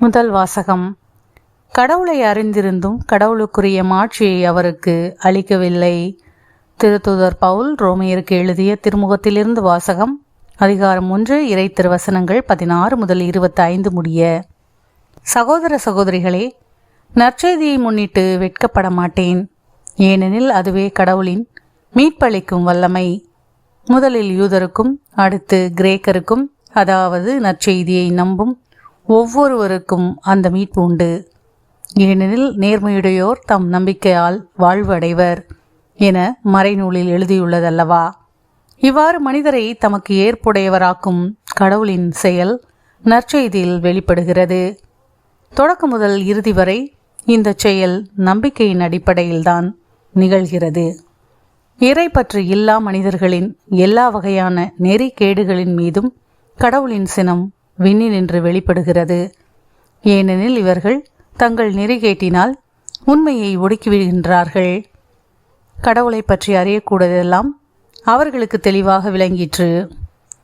முதல் வாசகம். கடவுளை அறிந்திருந்தும் கடவுளுக்குரிய மாட்சியை அவருக்கு அளிக்கவில்லை. திருத்துதர் பவுல் ரோமையருக்கு எழுதிய திருமுகத்திலிருந்து வாசகம் அதிகாரம் ஒன்று இறை திருவசனங்கள் பதினாறு முதல் இருபத்தி ஐந்து முடிய. சகோதர சகோதரிகளே நற்செய்தியை முன்னிட்டு வெட்கப்பட மாட்டேன். ஏனெனில் அதுவே கடவுளின் மீட்பளிக்கும் வல்லமை. முதலில் யூதருக்கும் அடுத்து கிரேக்கருக்கும் அதாவது நற்செய்தியை நம்பும் ஒவ்வொருவருக்கும் அந்த மீட்பு உண்டு. ஏனெனில் நேர்மையுடையோர் தம் நம்பிக்கையால் வாழ்வு அடைவர் என மறைநூலில் எழுதியுள்ளதல்லவா. இவ்வாறு மனிதரை தமக்கு ஏற்புடையவராக்கும் கடவுளின் செயல் நற்செய்தியில் வெளிப்படுகிறது. தொடக்க முதல் இறுதி வரை இந்த செயல் நம்பிக்கையின் அடிப்படையில்தான் நிகழ்கிறது. இறை பற்று இல்லா மனிதர்களின் எல்லா வகையான நெறிக்கேடுகளின் மீதும் கடவுளின் சினம் விண்ணி நின்று வெளிப்படுகிறது. ஏனெனில் இவர்கள் தங்கள் நெறிகேட்டினால் உண்மையை ஒடுக்கிவிடுகின்றார்கள் கடவுளை பற்றி அறியக்கூடதெல்லாம் அவர்களுக்கு தெளிவாக விளங்கிற்று.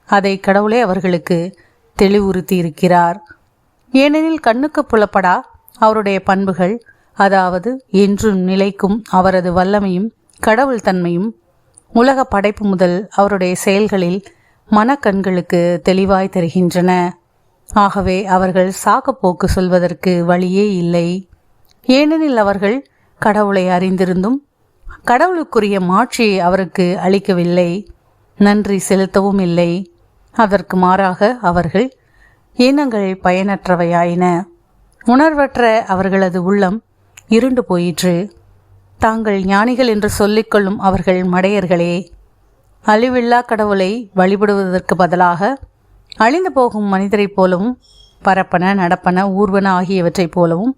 அதை கடவுளே அவர்களுக்கு தெளிவுறுத்தி இருக்கிறார் ஏனெனில் கண்ணுக்கு புலப்படா அவருடைய பண்புகள் அதாவது என்றும் நிலைக்கும் அவரது வல்லமையும் கடவுள் தன்மையும் உலக படைப்பு முதல் அவருடைய செயல்களில் மனக்கண்களுக்கு தெளிவாய் தருகின்றன. ஆகவே அவர்கள் சாக்கப்போக்கு சொல்வதற்கு வழியே இல்லை. ஏனெனில் அவர்கள் கடவுளை அறிந்திருந்தும் கடவுளுக்குரிய மாட்சியை அவருக்கு அளிக்கவில்லை. நன்றி செலுத்தவும் இல்லை. அதற்கு மாறாக அவர்கள் எண்ணங்கள் பயனற்றவையாயின. உணர்வற்ற அவர்களது உள்ளம் இருண்டு போயிற்று. தாங்கள் ஞானிகள் என்று சொல்லிக்கொள்ளும் அவர்கள் மடையர்களே. அழிவில்லா கடவுளை வழிபடுவதற்கு பதிலாக அழிந்து போகும் மனிதரைப் போலவும் பரப்பன நடப்பன ஊர்வன ஆகியவற்றைப் போலவும்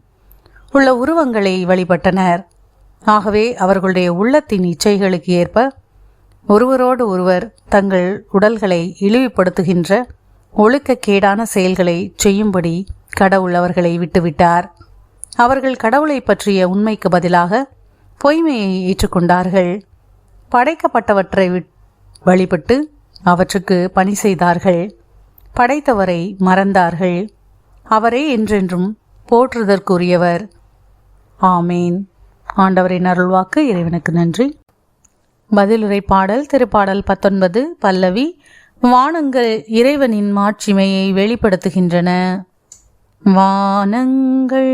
உள்ள உருவங்களை வழிபட்டனர். ஆகவே அவர்களுடைய உள்ளத்தின் இச்சைகளுக்கு ஏற்ப ஒருவரோடு ஒருவர் தங்கள் உடல்களை இழிவுபடுத்துகின்ற ஒழுக்கக்கேடான செயல்களை செய்யும்படி கடவுள் அவர்களை விட்டுவிட்டார். அவர்கள் கடவுளை பற்றிய உண்மைக்கு பதிலாக பொய்மையை ஏற்றுக்கொண்டார்கள். படைக்கப்பட்டவற்றை வழிபட்டு அவற்றுக்கு பணி செய்தார்கள். படைத்தவரை மறந்தார்கள். அவரே என்றென்றும் போற்றுதற்குரியவர். ஆமேன். ஆண்டவரின் அருள்வாக்கு இறைவனுக்கு நன்றி. பதிலுரை பாடல் திருப்பாடல் பத்தொன்பது பல்லவி வானங்கள் இறைவனின் மாட்சிமையை வெளிப்படுத்துகின்றன. வானங்கள்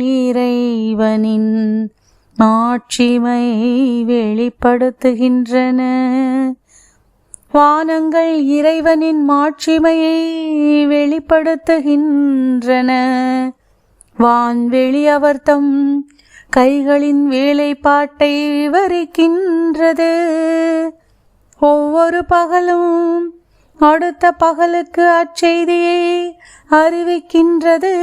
இறைவனின் மாட்சிமை வெளிப்படுத்துகின்றன. வானங்கள் இறைவனின் மாட்சிமையை வெளிப்படுத்துகின்றன. வான்வெளி அவர்தம் கைகளின் வேலைப்பாட்டை விவரிக்கின்றது. ஒவ்வொரு பகலும் அடுத்த பகலுக்கு அச்செய்தியை அறிவிக்கின்றது.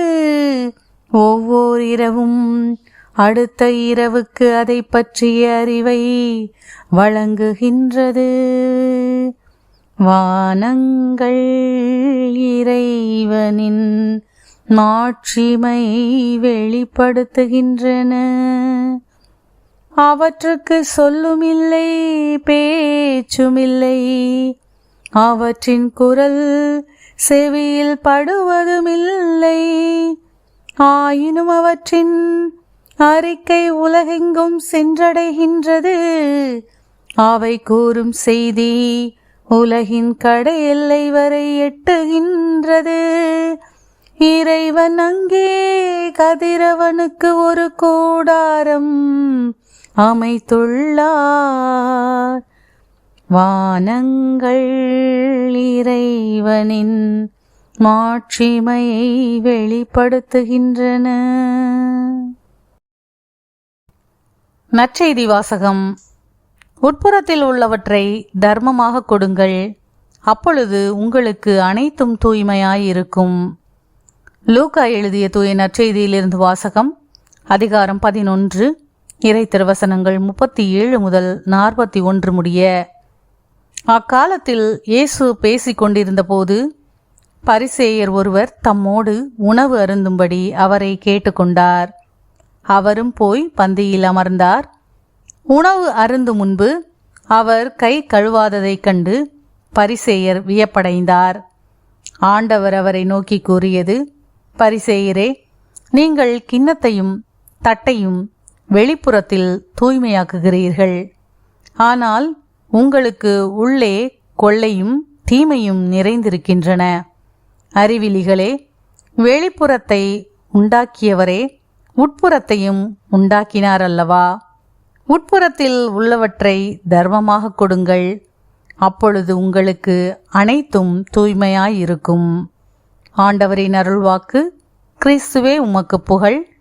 ஒவ்வொரு இரவும் அடுத்த இரவுக்கு அதை பற்றிய அறிவை வழங்குகின்றது. வானங்கள் இறைவனின் மாட்சிமை வெளிப்படுத்துகின்றன. அவற்றுக்கு சொல்லுமில்லை பேச்சுமில்லை. அவற்றின் குரல் செவியில் படுவதுமில்லை. ஆயினும் அவற்றின் அறிக்கை உலகெங்கும் சென்றடைகின்றது. அவை கூறும் செய்தி உலகின் கடை எல்லை வரை எட்டுகின்றது. இறைவன் அங்கே கதிரவனுக்கு ஒரு கூடாரம் அமைத்துள்ளார். வானங்கள் இறைவனின் மாட்சிமையை வெளிப்படுத்துகின்றன. நற்செய்தி வாசகம். உட்புறத்தில் உள்ளவற்றை தர்மமாக கொடுங்கள். அப்பொழுது உங்களுக்கு அனைத்தும் தூய்மையாயிருக்கும். லூக்கா எழுதிய தூய நற்செய்தியிலிருந்து வாசகம் அதிகாரம் பதினொன்று இறை திருவசனங்கள் முப்பத்தி ஏழு முதல் நாற்பத்தி ஒன்று முடிய. அக்காலத்தில் இயேசு பேசிக்கொண்டிருந்த போது பரிசேயர் ஒருவர் தம்மோடு உணவு அருந்தும்படி அவரை கேட்டுக்கொண்டார். அவரும் போய் பந்தியில் அமர்ந்தார். உணவு அருந்து முன்பு அவர் கை கழுவாததைக் கண்டு பரிசேயர் வியப்படைந்தார். ஆண்டவர் அவரை நோக்கி கூறியது பரிசேயரே நீங்கள் கிண்ணத்தையும் தட்டையும் வெளிப்புறத்தில் தூய்மையாக்குகிறீர்கள். ஆனால் உங்களுக்கு உள்ளே கொள்ளையும் தீமையும் நிறைந்திருக்கின்றன. அறிவிலிகளே வெளிப்புறத்தை உண்டாக்கியவரே உட்புறத்தையும் உண்டாக்கினார் அல்லவா உட்புறத்தில் உள்ளவற்றை தர்மமாக கொடுங்கள். அப்பொழுது உங்களுக்கு அனைத்தும் தூய்மையாயிருக்கும். ஆண்டவரின் அருள்வாக்கு கிறிஸ்துவே உமக்கு புகழ்.